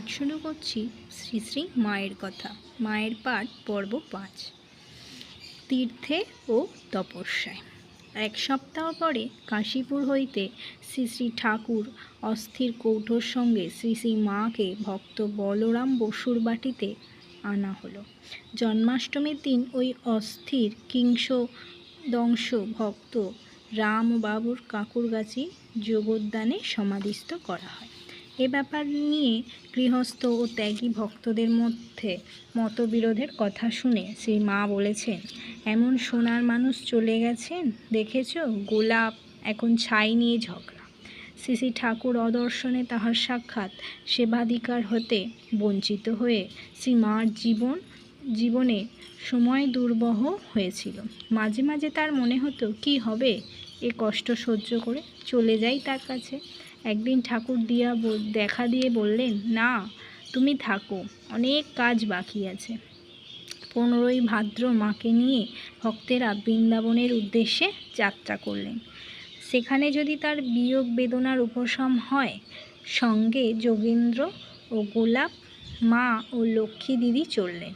পাঠ শুরু করছি শ্রী শ্রী মায়ের কথা, মায়ের পাঠ, পর্ব পাঁচ। তীর্থে ও তপস্যায়। এক সপ্তাহ পরে কাশীপুর হইতে শ্রী শ্রী ঠাকুর অস্থির কৌটোর সঙ্গে শ্রী শ্রী মাকে ভক্ত বলরাম বসুর বাটিতে আনা হলো। জন্মাষ্টমীর দিন ওই অস্থির কিংস দংশ ভক্ত রামবাবুর কাকুরগাছি যোগোদ্যানে সমাধিস্থ করা হয়। এ ব্যাপার নিয়ে গৃহস্থ ও ত্যাগী ভক্তদের মধ্যে মতবিরোধের কথা শুনে শ্রী মা বলেছেন, এমন সোনার মানুষ চলে গেছেন, দেখেছ? গোলাপ, এখন ছাই নিয়ে ঝগড়া। শ্রী ঠাকুর অদর্শনে তাহার সাক্ষাৎ সেবাধিকার হতে বঞ্চিত হয়ে শ্রী মার জীবন, জীবনে সময় দুর্বহ হয়েছিল। মাঝে মাঝে তার মনে হতো, কি হবে? এ কষ্ট সহ্য করে চলে যাই তার কাছে। একদিন ঠাকুর দিয়া দেখা দিয়ে বললেন, না, তুমি থাকো, অনেক কাজ বাকি আছে। পনেরোই ভাদ্র মাকে নিয়ে ভক্তেরা বৃন্দাবনের উদ্দেশ্যে যাত্রা করলেন। সেখানে যদি তার বিয়োগ বেদনার উপশম হয়, সঙ্গে যোগেন্দ্র ও গোলাপ, মা ও লক্ষ্মী দিদি চললেন,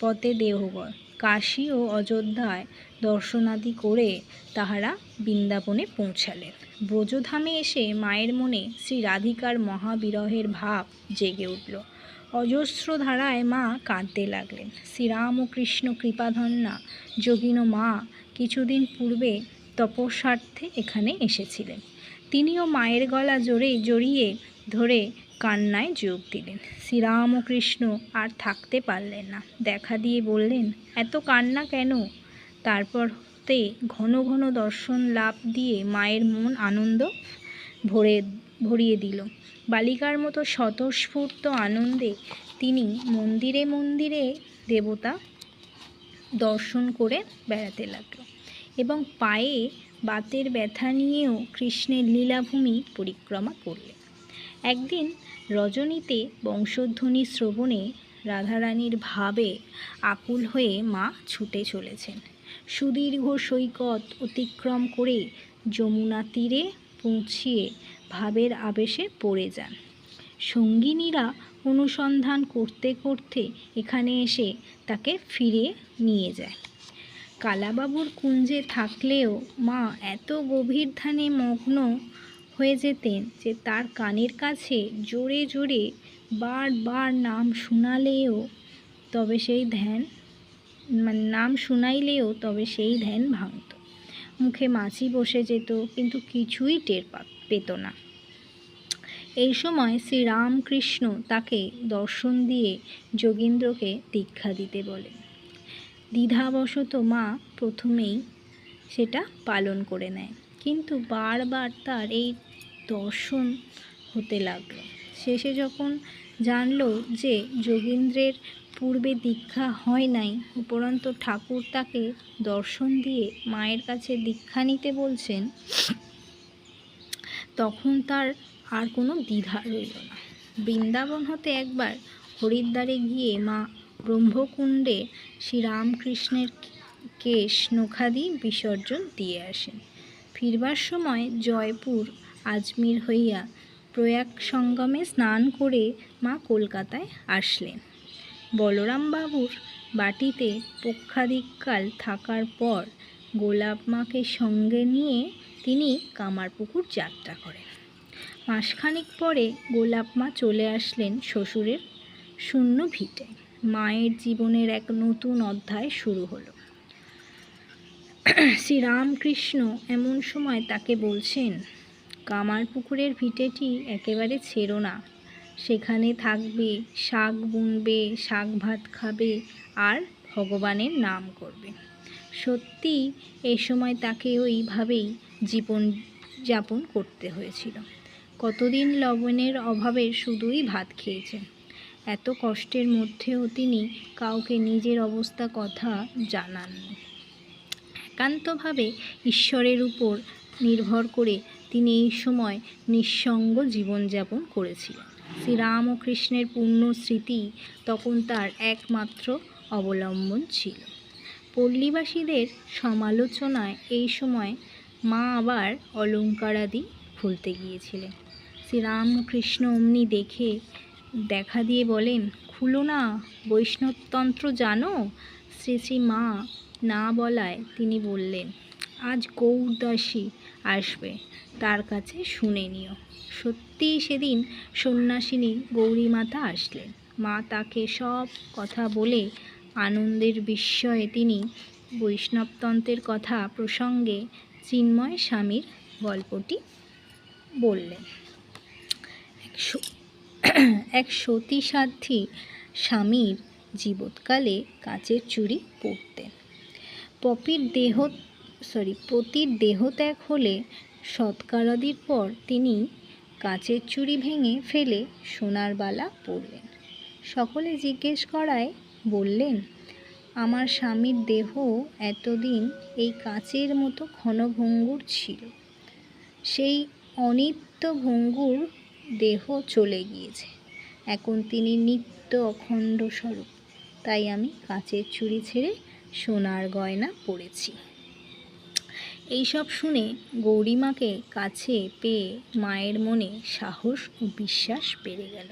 পথে দেহগড় কাশী ও অযোধ্যায় দর্শনাদি করে তাহারা বৃন্দাবনে পৌঁছালেন। ব্রজধামে এসে মায়ের মনে শ্রী রাধিকার মহাবিরহের ভাব জেগে উঠল। অজস্র ধারায় মা কাঁদতে লাগলেন। শ্রীরাম ও কৃষ্ণ কৃপাধন্যা যোগিন মা কিছুদিন পূর্বে তপস্বার্থে এখানে এসেছিলেন। তিনিও মায়ের গলা জোরে জড়িয়ে ধরে কান্নায় যোগ দিলেন। শ্রীরাম ও কৃষ্ণ আর থাকতে পারলেন না। দেখা দিয়ে বললেন, এত কান্না কেন? তারপর তে ঘন ঘন দর্শন লাভ দিয়ে মায়ের মন আনন্দ ভরে, ভরিয়ে দিল। বালিকার মতো স্বতঃস্ফূর্ত আনন্দে তিনি মন্দিরে মন্দিরে দেবতা দর্শন করে বেড়াতে লাগল এবং পায়ে বাতের ব্যথা নিয়েও কৃষ্ণের লীলাভূমি পরিক্রমা করলেন। একদিন রজনীতে বংশধ্বনি শ্রবণে রাধারানীর ভাবে আকুল হয়ে মা ছুটে চলেছেন। সুদীর্ঘ সৈকত অতিক্রম করে যমুনা তীরে পৌঁছিয়ে ভাবের আবেশে পড়ে যান। সঙ্গিনীরা অনুসন্ধান করতে করতে এখানে এসে তাকে ফিরে নিয়ে যায়। কালাবাবুর কুঞ্জে থাকলেও মা এত গভীর ধ্যানে মগ্ন হয়ে যেতেন যে তার কানের কাছে জোরে জোরে বারবার নাম শোনালেও তবে সেই ধ্যান মানে নাম শুনাইলেও তবে সেই ধ্যান ভাঙত। মুখে মাছি বসে যেত, কিন্তু কিছুই টের পেত না। এই সময় শ্রী রামকৃষ্ণ তাকে দর্শন দিয়ে যোগীন্দ্রকে দীক্ষা দিতে বলেন। দ্বিধাবশত মা প্রথমেই সেটা পালন করে নেয়। কিন্তু বারবার তার এই দর্শন হতে লাগল। শেষে যখন জানলো যে যোগীন্দ্রের পূর্বে দীক্ষা হয় নাই, উপরন্ত ঠাকুর তাকে দর্শন দিয়ে মায়ের কাছে দীক্ষা নিতে বলছেন, তখন তার আর কোনো দ্বিধা রইল না। বৃন্দাবন হতে একবার হরিদ্বারে গিয়ে মা ব্রহ্মকুণ্ডে শ্রীরামকৃষ্ণের কেশ নখাদি বিসর্জন দিয়ে আসেন। ফিরবার সময় জয়পুর আজমির হইয়া প্রয়াগ সঙ্গমে স্নান করে মা কলকাতায় আসলেন। বলরামবাবুর বাটিতে পক্ষাধিককাল থাকার পর গোলাপ মাকে সঙ্গে নিয়ে তিনি কামারপুকুর যাত্রা করেন। মাসখানেক পরে গোলাপ মা চলে আসলেন শ্বশুরের শূন্য ভিটে। মায়ের জীবনের এক নতুন অধ্যায় শুরু হলো। শ্রীরামকৃষ্ণ এমন সময় তাকে বলছেন, কামারপুকুরের ভিটেটি একেবারে ছেড়ো না। সেখানে থাকবে, শাক বুনবে, শাক ভাত খাবে আর ভগবানের নাম করবে। সত্যি এই সময় তাকে ওইভাবেই জীবন যাপন করতে হয়েছিল। কতদিন লবণের অভাবে শুধুই ভাত খেয়েছেন। এত কষ্টের মধ্যেও তিনি কাউকে নিজের অবস্থা কথা জানাননি। একান্তভাবে ঈশ্বরের উপর নির্ভর করে তিনি এই সময় নিঃসঙ্গ জীবনযাপন করেছিলেন। শ্রীরাম ও কৃষ্ণের পূর্ণ স্মৃতি তখন তার একমাত্র অবলম্বন ছিল। পল্লীবাসীদের সমালোচনায় এই সময় মা আবার অলঙ্কারাদি খুলতে গিয়েছিলেন। শ্রীরামকৃষ্ণ অমনি দেখে, দেখা দিয়ে বলেন, খুলো না, বৈষ্ণবতন্ত্র জানো? শ্রী শ্রী মা না বলায় তিনি বললেন, আজ গৌরদাসী আসবে, তার কাছে শুনে নিও। সত্যিই সেদিন সন্ন্যাসিনী গৌরীমাতা আসলেন। মা তাকে সব কথা বলে আনন্দের বিস্ময়ে তিনি বৈষ্ণবতন্ত্রের কথা প্রসঙ্গে চিন্ময় স্বামীর গল্পটি বললেন। এক স- এক সতী সাধ্বী স্বামীর জীবৎকালে কাচের চুড়ি পরতেন। পপির দেহ সরি পতির দেহত্যাগ হলে সৎকারাদির পর তিনি কাঁচের চুড়ি ভেঙে ফেলে সোনার বালা পরলেন। সকলে জিজ্ঞেস করায়, বললেন, আমার স্বামীর দেহ এতদিন এই কাচের মতো ক্ষণভঙ্গুর ছিল। সেই অনিত্য ভঙ্গুর দেহ চলে গিয়েছে। এখন তিনি নিত্য অখণ্ড স্বরূপ। তাই আমি কাচের চুড়ি ছেড়ে সোনার গয়না পরেছি। এইসব শুনে গৌরীমাকে কাছে পেয়ে মায়ের মনে সাহস ও বিশ্বাস বেড়ে গেল।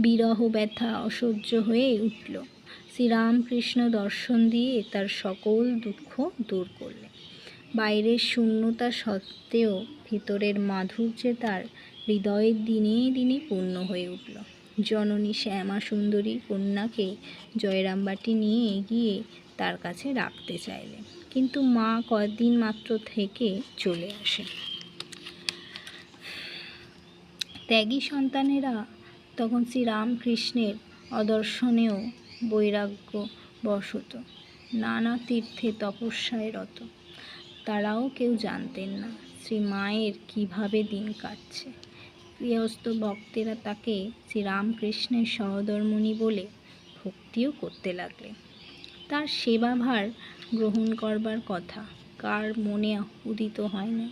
বিরহ ব্যথা অসহ্য হয়ে উঠল। শ্রীরামকৃষ্ণ দর্শন দিয়ে তার সকল দুঃখ দূর করলেন। বাইরের শূন্যতা সত্ত্বেও ভিতরের মাধুর্যে তার হৃদয়ের দিনে দিনে পূর্ণ হয়ে উঠল। জননী শ্যামা সুন্দরী কন্যাকে জয়রামবাটি নিয়ে এগিয়ে তার কাছে রাখতে চাইলেন কিন্তু মা কয়েকদিন মাত্র থেকে চলে আসে। ত্যাগী সন্তানেরা তখন শ্রীরামকৃষ্ণের অদর্শনেও বৈরাগ্য বশত নানা তীর্থে তপস্যায় রত। তারাও কেউ জানতেন না শ্রী মায়ের কীভাবে দিন কাটছে। গৃহস্থ ভক্তেরা তাকে শ্রীরামকৃষ্ণের সহধর্মণি বলে ভক্তিও করতে লাগলেন। তার সেবাভার গ্রহণ করবার কথা। কার মনে উদিত হয় না।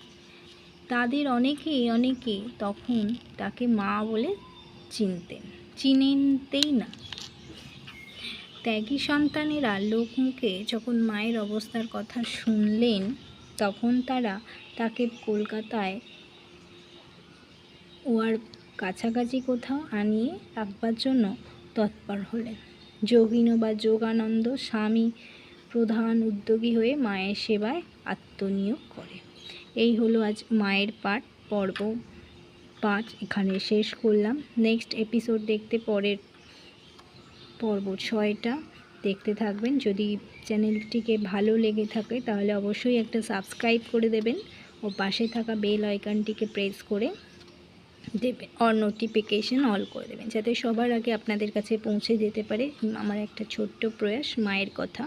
তাদের অনেকেই অনেকে তখন তাকে মা বলে চিনতেন। চিনতেই না। ত্যাগী সন্তানেরা লোকমুখে যখন মায়ের অবস্থার কথা শুনলেন, তখন তারা তাকে কলকাতায় ও আর কাছাকাছি কোথাও আনিয়ে রাখবার জন্য তৎপর হলেন। যোগিন বা যোগানন্দ স্বামী প্রধান উদ্যোগী হয়ে মায়ের সেবায় আত্মনিয়োগ করে। এই হলো আজ মায়ের পাঠ, পর্ব পাঁচ। এখানে শেষ করলাম। নেক্সট এপিসোড দেখতে পরের পর্ব ছয়টা দেখতে থাকবেন। যদি চ্যানেলটিকে ভালো লেগে থাকে, তাহলে অবশ্যই একটা সাবস্ক্রাইব করে দেবেন ও পাশে থাকা বেল আইকনটিকে প্রেস করে দেবেন অর নোটিফিকেশন অল করে দেবেন, যাতে সবার আগে আপনাদের কাছে পৌঁছে যেতে পারে। আমার একটা ছোট্ট প্রয়াস, মায়ের কথা।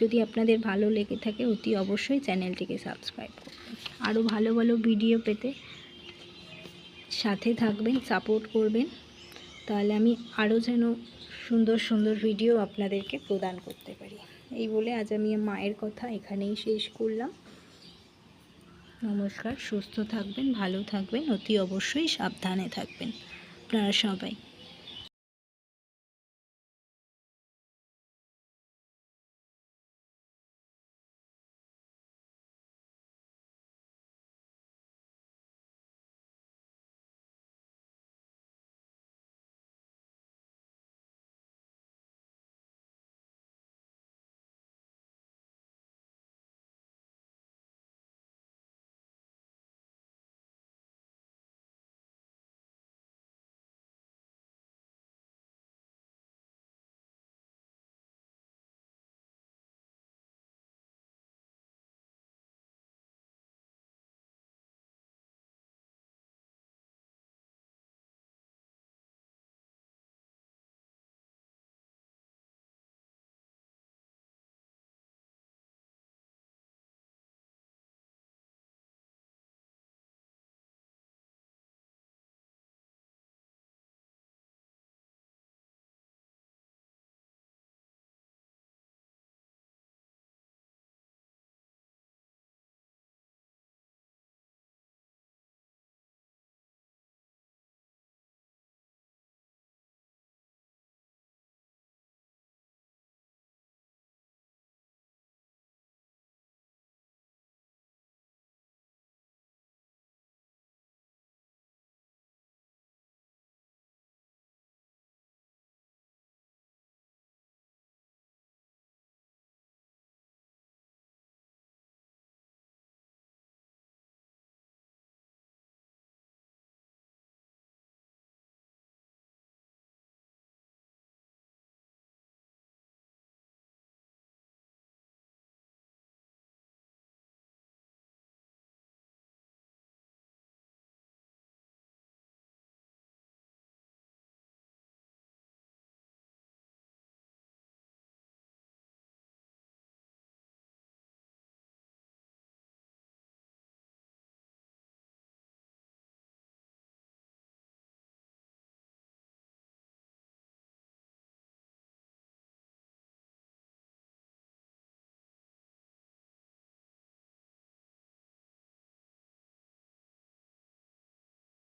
যদি আপনাদের ভালো লেগে থাকে, অতি অবশ্যই চ্যানেলটিকে সাবস্ক্রাইব করবেন। আরও ভালো ভালো ভিডিও পেতে সাথে থাকবেন সাপোর্ট করবেন। তাহলে আমি আরও যেন সুন্দর সুন্দর ভিডিও আপনাদেরকে প্রদান করতে পারি। এই বলে আজ আমি মায়ের কথা এখানেই শেষ করলাম। নমস্কার সুস্থ থাকবেন ভালো থাকবেন অতি অবশ্যই সাবধানে থাকবেন। আপনারা সবাই